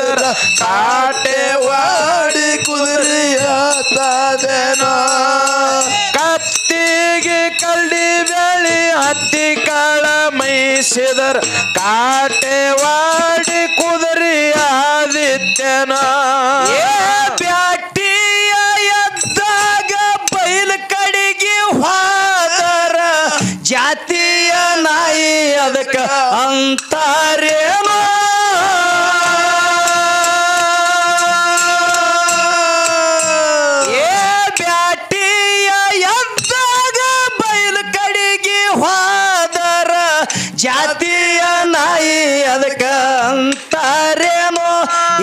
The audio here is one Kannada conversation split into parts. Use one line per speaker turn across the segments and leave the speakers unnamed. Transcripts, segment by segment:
ಮೈಸಿದರ ಕಾಟೆವಾಡಿ ತಾದೇನೋ ಕತ್ತಿಗೆ ಕಲ್ಲಿ ಬೆಳಿ ಹತ್ತಿ ಕಾಳ ಮೈಸಿದರ ಕಾಟೆವಾಡಿ ಕುದುರೆ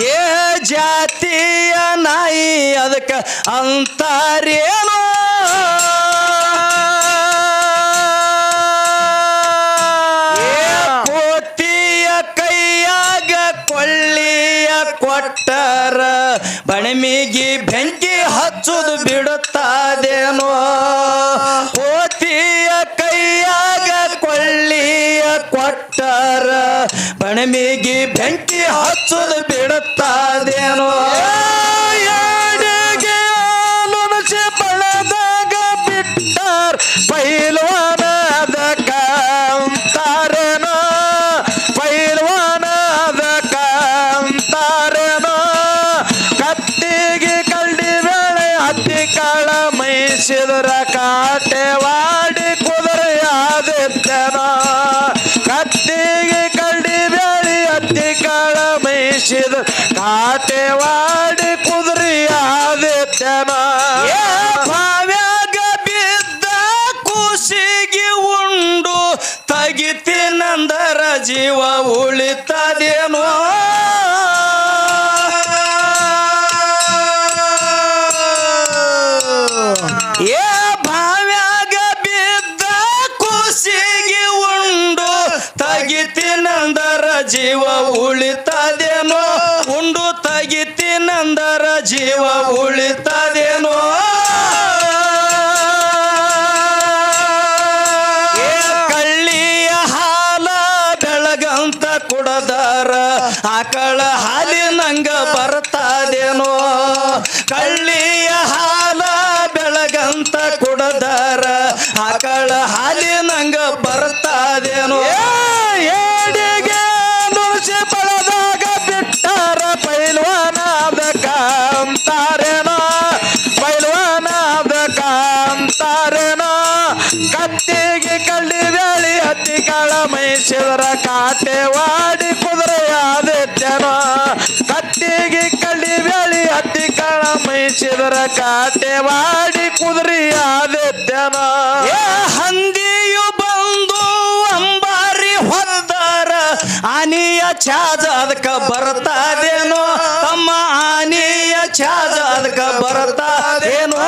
ಏ ಜಾತಿಯ ನಾಯಿ, ಅದಕ್ಕೆ ಅಂತಾರೇನೋ? ಕೋತಿಯ ಕೈಯಾಗ ಕೊಳ್ಳಿಯ ಕೊಟ್ಟರ, ಬಣಮಿಗಿ ಬೆಂಕಿ ಹಚ್ಚುದು ಬಿಡುತ್ತಾದೇನೋ? ಕೋತಿಯ ಕೈಯಾಗ ಕೊಳ್ಳಿಯ ಕೊಟ್ಟರ ಬಣಮಿಗಿ ಬೆಂಕಿ ಹಚ್ಚುದು ಬಿಡುತ್ತಾದೇನೋ ಕಾಟೆವಾಡಿ ಕುದುರಿ ಆದಿತ್ಯನ ಭಾವ್ಯಾಗ ಬಿದ್ದ ಖುಷಿಗೆ ಉಂಡು ತಗಿತಿನಂದರ ಜೀವ ಉಳಿತದೇನೋ ತಗಿತಿನಂದರ ಜೀವ ಉಳಿತದೇನೋ? ಕಳ್ಳಿಯ ಹಾಲ ಬೆಳಗಂತ ಕುಡದಾರ, ಆಕಳ ಹಾಲಿನಂಗ ಬರ್ತದೇನೋ? ಕಳ್ಳಿಯ ಹಾಲ ಬೆಳಗಂತ ಕುಡದಾರ, ಆಕಳ ಹಾಲಿನಂಗ ಬರ್ತಾದೇನೋ ಕಾಟೆ ಕಾಟೆವಾಡಿ ಕುದುರೆ ಆದಿತ್ಯನೋ ಕತ್ತಿಗೆ ಕಳ್ಳಿ ಬೇಳಿ ಹತ್ತಿ ಕಾಳ ಮೈಸಿದರ ಕಾಟೆವಾಡಿ ಕುದುರೆ ಆದಿತ್ಯನೋ ಏ ಹಂದಿಯು ಬಂದು ಅಂಬಾರಿ ಹೊಲ್ದಾರ, ಆನಿಯ ಚಾದ ಅದಕ್ಕ ಬರ್ತಾದೇನೋ. ತಮ್ಮ ಆನಿಯ ಚಾದ ಅದಕ್ಕ ಬರ್ತಾದೇನೋ.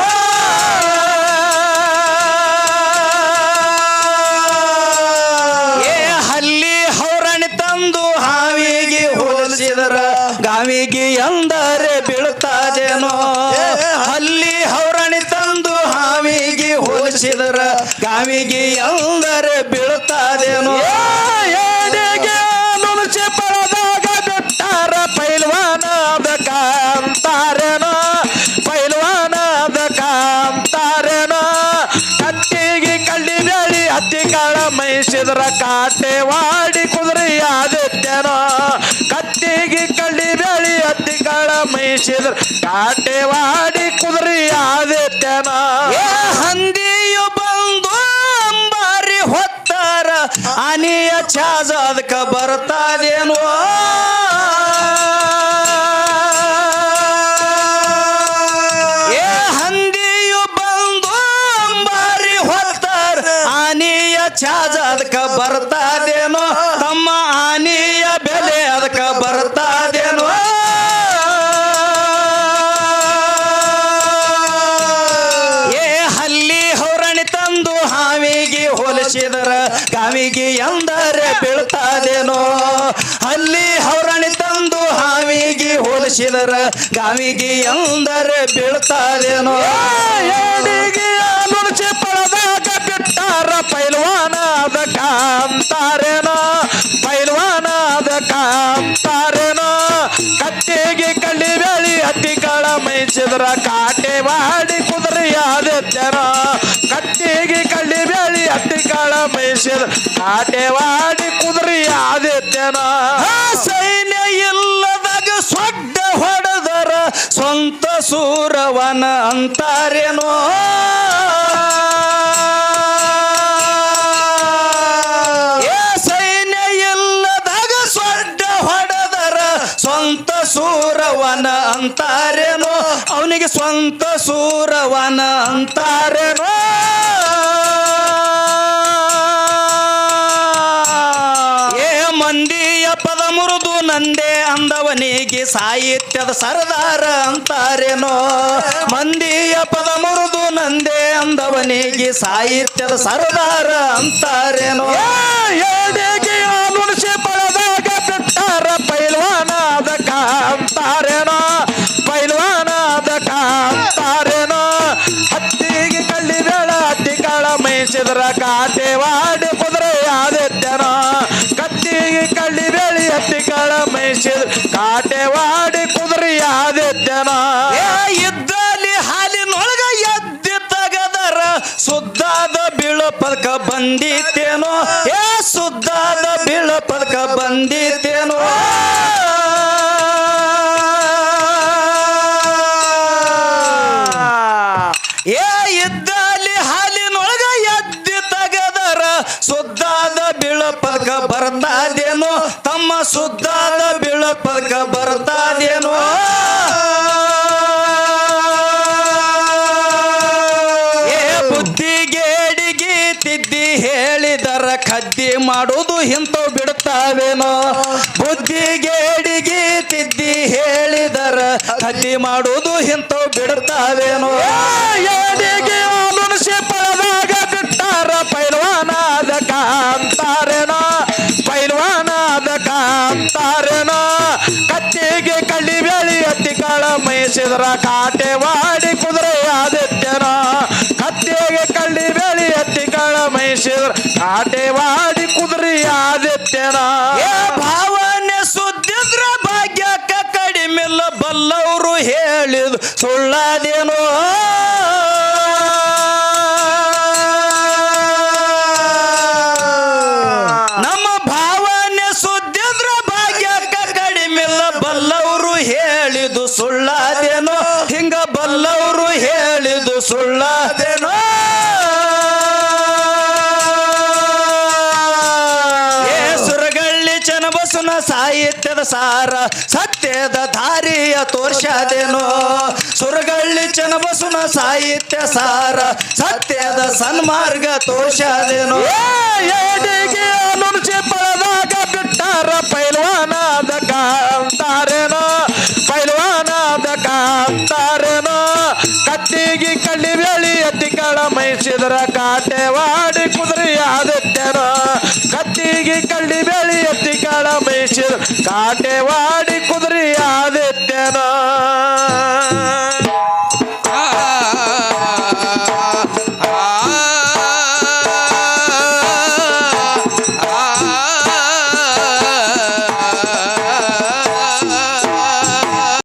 ಹಾವಿಗೆ ಕಾವಿಗೆ ಎಂದರೆ ಬೀಳುತ್ತಾದೇನೋ. ಪಳದಾಗ ಬಿಟ್ಟಾರ ಪೈಲ್ವಾನದ ಕಾಂತಾರೇನೋ ಪೈಲ್ವಾನದ ಕಾಂತಾರೇನೋ ಕಟ್ಟಿಗೆ ಕಳ್ಳಿ ಬೆಳಿ ಹತ್ತಿ ಕಾಳ ಮೈಸಿದ್ರ ಕಾಟೆವಾಡಿ ಕುದುರೆ ಆದಿತ್ಯನೋ. ಕತ್ತಿಗೆ ಕಳ್ಳಿ ಬೆಳಿ ಹತ್ತಿ ಕಾಳ ಮೈಸಿದ್ರ ಕಾಟೆವಾಡಿ ಕುದುರೆ ಆದಿತ್ಯನ. ಏ ಆನಿಯ ಚಾಜ ಅದಕ್ಕ ಬರ್ತಾದೇನೋ? ಗಾವಿಗೆ ಎಂದರೆ ಬೀಳ್ತಾದೇನೋ? ಅಲ್ಲಿ ಹೊರಣಿ ತಂದು ಹಾವಿಗೆ ಹೋಲಿಸಿದರ ಗಾವಿಗೆ ಎಂದರೆ ಬೀಳ್ತಾದೇನೋ?
ನುಣಚಿ ಪಳದಾಗ ಬಿಟ್ಟಾರ ಪೈಲ್ವಾನ ಅದಕ್ಕ ಅಂತಾರೇನೋ ಪೈಲ್ವಾನ ಅದಕ್ಕ ಅಂತಾರೇನೋ ಕತ್ತಿಗೆ ಕಳ್ಳಿ ಬೇಳಿ ಹತ್ತಿ ಕಾಳ ಮೈಸಿದ್ರ ಕಾಟೆ ಮಾಡಿ ಕುದುರೆ ಜನ ಕತ್ತಿಗೆ ಹತ್ತಿ ಆಟವಾಡಿ ಕುದುರಿ ಆದಿತ್ಯನ.
ಸೈನ್ಯ ಇಲ್ಲದಾಗ ಸೊಡ್ಡ ಹೊಡೆದರ ಸ್ವಂತ ಸೂರವನ ಅಂತಾರೇನೋ. ಏ ಸೈನ್ಯ ಇಲ್ಲದಾಗ ಸೊಡ್ಡ ಹೊಡೆದರ ಸ್ವಂತ ಸೂರವನ ಅಂತಾರೇನೋ. ಅವನಿಗೆ ಸ್ವಂತ ಸೂರವನ ಅಂತಾರೇನೋ. ಏ ಮಂದಿಯ ಪದ ಮುರಿದು ನಂದೇ ಅಂದವನಿಗೆ ಸಾಹಿತ್ಯದ ಸರದಾರ ಅಂತಾರೇನೋ. ಮಂದಿಯ ಪದ ಮುರಿದು ನಂದೇ ಅಂದವನಿಗೆ ಸಾಹಿತ್ಯದ ಸರದಾರ ಅಂತಾರೇನೋ.
ಕಾಟೆವಾಡಿ ಕುದುರೆ ಆದಿತ್ಯನ
ಇದ್ದಲ್ಲಿ ಹಾಲಿನೊಳಗ ಎದ್ದಿ ತಗದರ, ಸುದ್ದಾದ ಬೀಳು ಪದಕ ಬಂದಿತ್ತೇನೋ. ಏ, ಸುದ್ದಾದ ಬೀಳು ಪದಕ ಬಂದಿತ್ತೇನೋ. ಏ ಹಾಲಿನೊಳಗ ಎದ್ದಿ ತಗದರ, ಸುದ್ದಾದ ಬೀಳ ಪದಕ ತಮ್ಮ ಸುದ್ದಾದ ಪದಕ ಬರ್ತಾದೇನೋ ಏ ಬುದ್ಧಿಗೇಡಿಗೆ ತಿದ್ದಿ ಹೇಳಿದರ ಕದ್ದಿ ಮಾಡುವುದು ಇಂಥವು ಬಿಡುತ್ತಾವೇನೋ ಬುದ್ಧಿಗೇಡಿಗೆ ತಿದ್ದಿ ಹೇಳಿದರ ಕದ್ದಿ ಮಾಡುವುದು ಇಂಥವು ಬಿಡುತ್ತಾವೇನೋ
ಮೈಸಿದ್ರ ಕಾಟೆವಾಡಿ ಕುದುರೆ ಆದಿತ್ಯನ ಕತ್ತಿಗೆ ಕಳ್ಳಿ ಬೆಳಿ ಎತ್ತಿ ಕಳ ಮೈಸಿದ್ರ ಕಾಟೆವಾಡಿ ಕುದುರೆ ಆದಿತ್ಯನ
ಭಾವನೆ ಸುದ್ದಿದ್ರ ಭಾಗ್ಯಕ್ಕ ಕಡಿಮೆಲ್ಲ ಬಲ್ಲವರು ಹೇಳಿದ್ರು. ಸುಳ್ಳಾದೇನೋ ಬಲ್ಲವರು ಹೇಳಿದು ಸುಳ್ಳಾದೇನೋ ಸಾಹಿತ್ಯದ ಸಾರ, ಸತ್ಯದ ದಾರಿಯ ತೋರ್ಷದೇನೋ ಸುರಗಳ್ಳಿ ಚನ್ನಬಸನ ಸಾಹಿತ್ಯ ಸಾರ, ಸತ್ಯದ ಸನ್ಮಾರ್ಗ
ಏಡಿಗೆ ನುಣಸಿ ಪಳದಾಗ ಬಿಟ್ಟಾರ ಪೈಲ್ವಾನಾದ ಅದಕ್ಕ ಕಾಡಿಗೆ ಕಳ್ಳಿ ಬೆಳಿ ಎತ್ತಿ ಕಾಳ ಕಾಟೆ ವಾಡಿ ಕುದುರೆ ಆದಿತ್ಯನಾ.